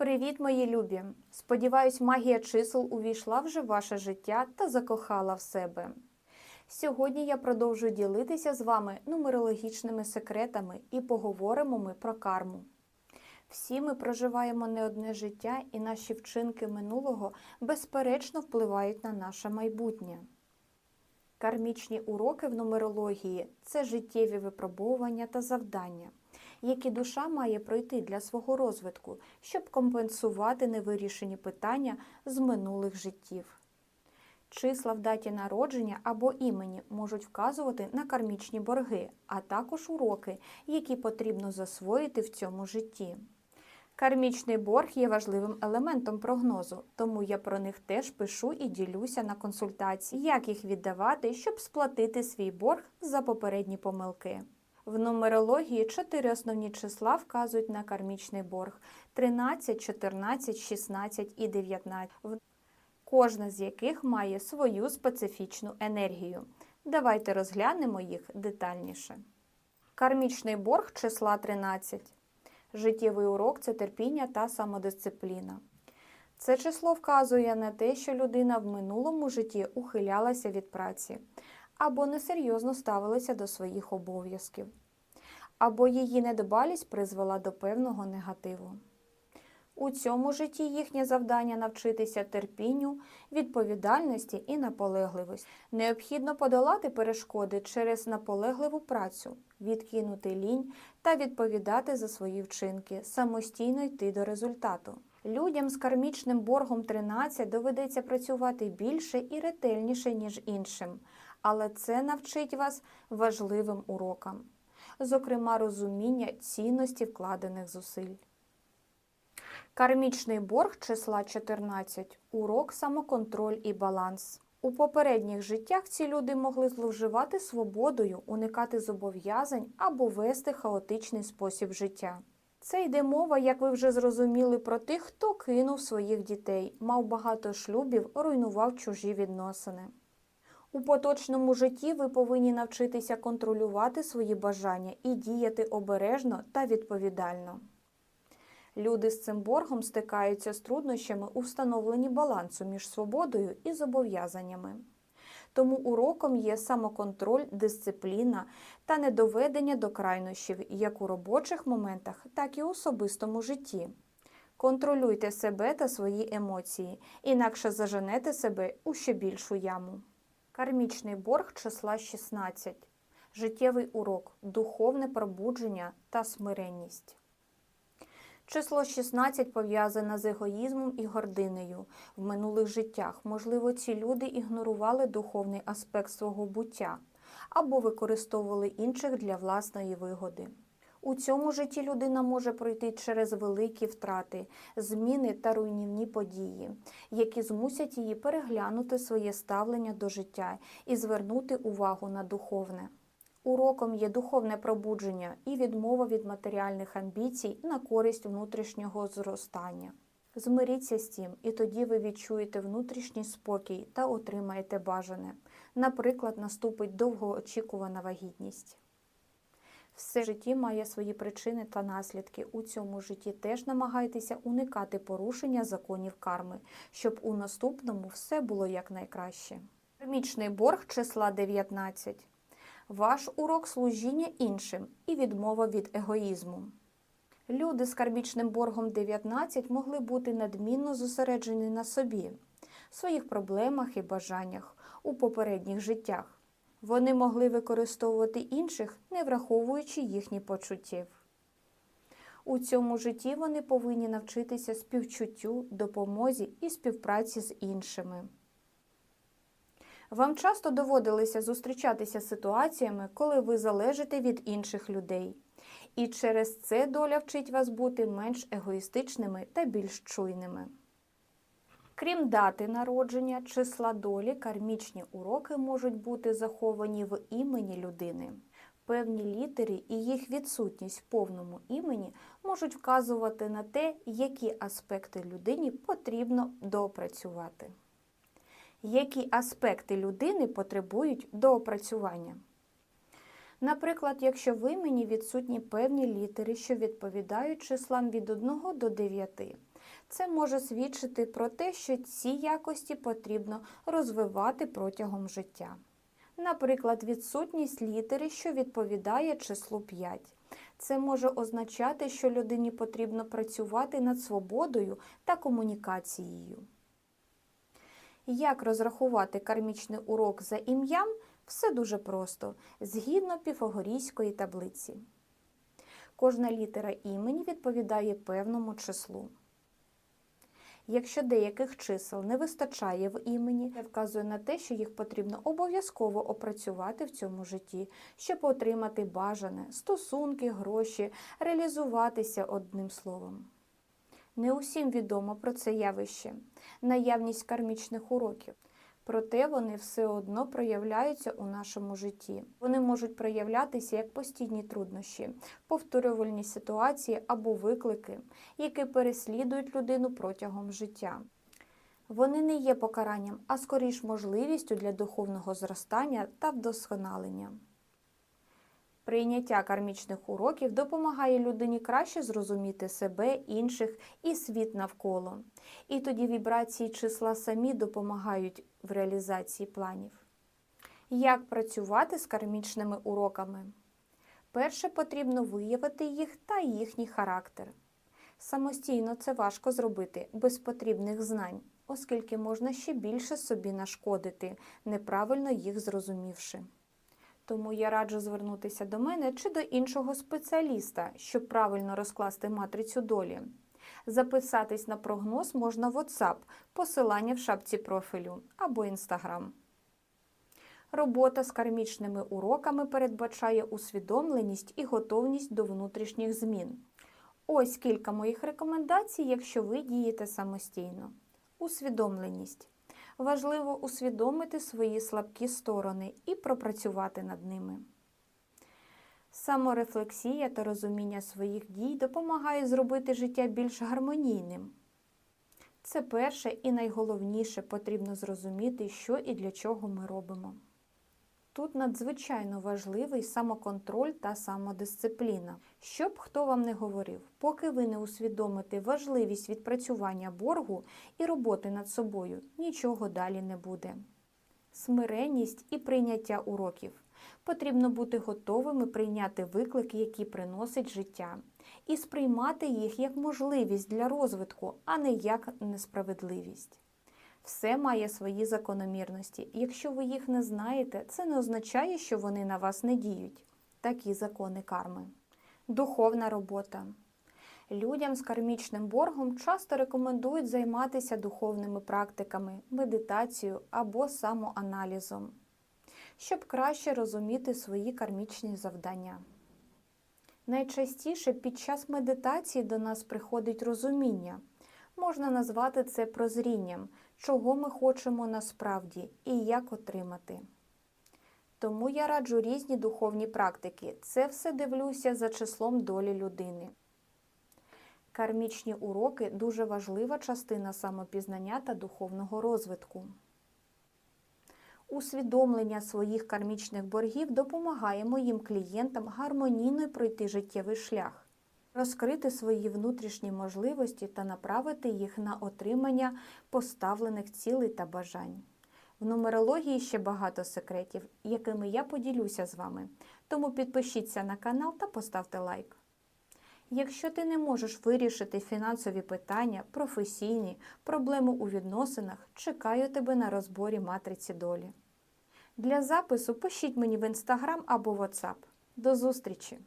Привіт, мої любі! Сподіваюсь, магія чисел увійшла вже в ваше життя та закохала в себе. Сьогодні я продовжую ділитися з вами нумерологічними секретами і поговоримо ми про карму. Всі ми проживаємо не одне життя, і наші вчинки минулого безперечно впливають на наше майбутнє. Кармічні уроки в нумерології це життєві випробовування та завдання, які душа має пройти для свого розвитку, щоб компенсувати невирішені питання з минулих життів. Числа в даті народження або імені можуть вказувати на кармічні борги, а також уроки, які потрібно засвоїти в цьому житті. Кармічний борг є важливим елементом прогнозу, тому я про них теж пишу і ділюся на консультації, як їх віддавати, щоб сплатити свій борг за попередні помилки. В нумерології чотири основні числа вказують на кармічний борг: 13, 14, 16 і 19, кожна з яких має свою специфічну енергію. Давайте розглянемо їх детальніше. Кармічний борг числа 13. Життєвий урок це терпіння та самодисципліна. Це число вказує на те, що людина в минулому житті ухилялася від праці або несерйозно ставилася до своїх обов'язків, або її недбалість призвела до певного негативу. У цьому житті їхнє завдання навчитися терпінню, відповідальності і наполегливості. Необхідно подолати перешкоди через наполегливу працю, відкинути лінь та відповідати за свої вчинки, самостійно йти до результату. Людям з кармічним боргом 13 доведеться працювати більше і ретельніше, ніж іншим, але це навчить вас важливим урокам, зокрема розуміння цінності вкладених зусиль. Кармічний борг числа 14 урок самоконтроль і баланс. У попередніх життях ці люди могли зловживати свободою, уникати зобов'язань або вести хаотичний спосіб життя. Це йде мова, як ви вже зрозуміли, про тих, хто кинув своїх дітей, мав багато шлюбів, руйнував чужі відносини. У поточному житті ви повинні навчитися контролювати свої бажання і діяти обережно та відповідально. Люди з цим боргом стикаються з труднощами у встановленні балансу між свободою і зобов'язаннями. Тому уроком є самоконтроль, дисципліна та недоведення до крайнощів як у робочих моментах, так і у особистому житті. Контролюйте себе та свої емоції, інакше заженете себе у ще більшу яму. Кармічний борг числа 16. Життєвий урок, духовне пробудження та смиренність. Число 16 пов'язане з егоїзмом і гординею в минулих життях. Можливо, ці люди ігнорували духовний аспект свого буття або використовували інших для власної вигоди. У цьому житті людина може пройти через великі втрати, зміни та руйнівні події, які змусять її переглянути своє ставлення до життя і звернути увагу на духовне. Уроком є духовне пробудження і відмова від матеріальних амбіцій на користь внутрішнього зростання. Змиріться з цим, і тоді ви відчуєте внутрішній спокій та отримаєте бажане. Наприклад, наступить довгоочікувана вагітність. Все в житті має свої причини та наслідки. У цьому житті теж намагайтеся уникати порушення законів карми, щоб у наступному все було якнайкраще. Кармічний борг числа 19 ваш урок служіння іншим і відмова від егоїзму. Люди з кармічним боргом 19 могли бути надмінно зосереджені на собі, своїх проблемах і бажаннях у попередніх життях. Вони могли використовувати інших, не враховуючи їхні почуттів. У цьому житті вони повинні навчитися співчуттю, допомозі і співпраці з іншими. Вам часто доводилося зустрічатися з ситуаціями, коли ви залежите від інших людей. І через це доля вчить вас бути менш егоїстичними та більш чуйними. Крім дати народження, числа долі, кармічні уроки можуть бути заховані в імені людини. Певні літери і їх відсутність в повному імені можуть вказувати на те, які аспекти людині потрібно доопрацювати які аспекти людини потребують доопрацювання. Наприклад, якщо в імені відсутні певні літери, що відповідають числам від 1 до 9, це може свідчити про те, що ці якості потрібно розвивати протягом життя. Наприклад, відсутність літери, що відповідає числу 5. Це може означати, що людині потрібно працювати над свободою та комунікацією. Як розрахувати кармічний урок за ім'ям? Все дуже просто, згідно піфагорійської таблиці. Кожна літера імені відповідає певному числу. Якщо деяких чисел не вистачає в імені, це вказує на те, що їх потрібно обов'язково опрацювати в цьому житті, щоб отримати бажане стосунки, гроші, реалізуватися одним словом. Не усім відомо про це явище, наявність кармічних уроків. Проте вони все одно проявляються у нашому житті. Вони можуть проявлятися як постійні труднощі, повторювальні ситуації або виклики, які переслідують людину протягом життя. Вони не є покаранням, а скоріш можливістю для духовного зростання та вдосконалення. Прийняття кармічних уроків допомагає людині краще зрозуміти себе, інших і світ навколо. І тоді вібрації числа самі допомагають в реалізації планів. Як працювати з кармічними уроками? Перше потрібно виявити їх та їхній характер. Самостійно це важко зробити без потрібних знань, оскільки можна ще більше собі нашкодити, неправильно їх зрозумівши. Тому я раджу звернутися до мене чи до іншого спеціаліста, щоб правильно розкласти матрицю долі. Записатись на прогноз можна в WhatsApp, посилання в шапці профілю або Instagram. Робота з кармічними уроками передбачає усвідомленість і готовність до внутрішніх змін. Ось кілька моїх рекомендацій, якщо ви дієте самостійно. Усвідомленість. Важливо усвідомити свої слабкі сторони і пропрацювати над ними. Саморефлексія та розуміння своїх дій допомагає зробити життя більш гармонійним. Це перше і найголовніше потрібно зрозуміти, що і для чого ми робимо. Тут надзвичайно важливий самоконтроль та самодисципліна. Щоб хто вам не говорив, поки ви не усвідомите важливість відпрацювання боргу і роботи над собою, нічого далі не буде. Смиренність і прийняття уроків. Потрібно бути готовими прийняти виклики, які приносить життя, і сприймати їх як можливість для розвитку, а не як несправедливість. Все має свої закономірності. Якщо ви їх не знаєте, це не означає, що вони на вас не діють. Такі закони карми. Духовна робота. Людям з кармічним боргом часто рекомендують займатися духовними практиками, медитацією або самоаналізом, щоб краще розуміти свої кармічні завдання. Найчастіше під час медитації до нас приходить розуміння. Можна назвати це прозрінням, чого ми хочемо насправді і як отримати. Тому я раджу різні духовні практики. Це все дивлюся за числом долі людини. Кармічні уроки дуже важлива частина самопізнання та духовного розвитку. Усвідомлення своїх кармічних боргів допомагає моїм клієнтам гармонійно пройти життєвий шлях розкрити свої внутрішні можливості та направити їх на отримання поставлених цілей та бажань. В нумерології ще багато секретів, якими я поділюся з вами. Тому підпишіться на канал та поставте лайк. Якщо ти не можеш вирішити фінансові питання, професійні, проблеми у відносинах, чекаю тебе на розборі матриці долі. Для запису пишіть мені в інстаграм або WhatsApp. До зустрічі!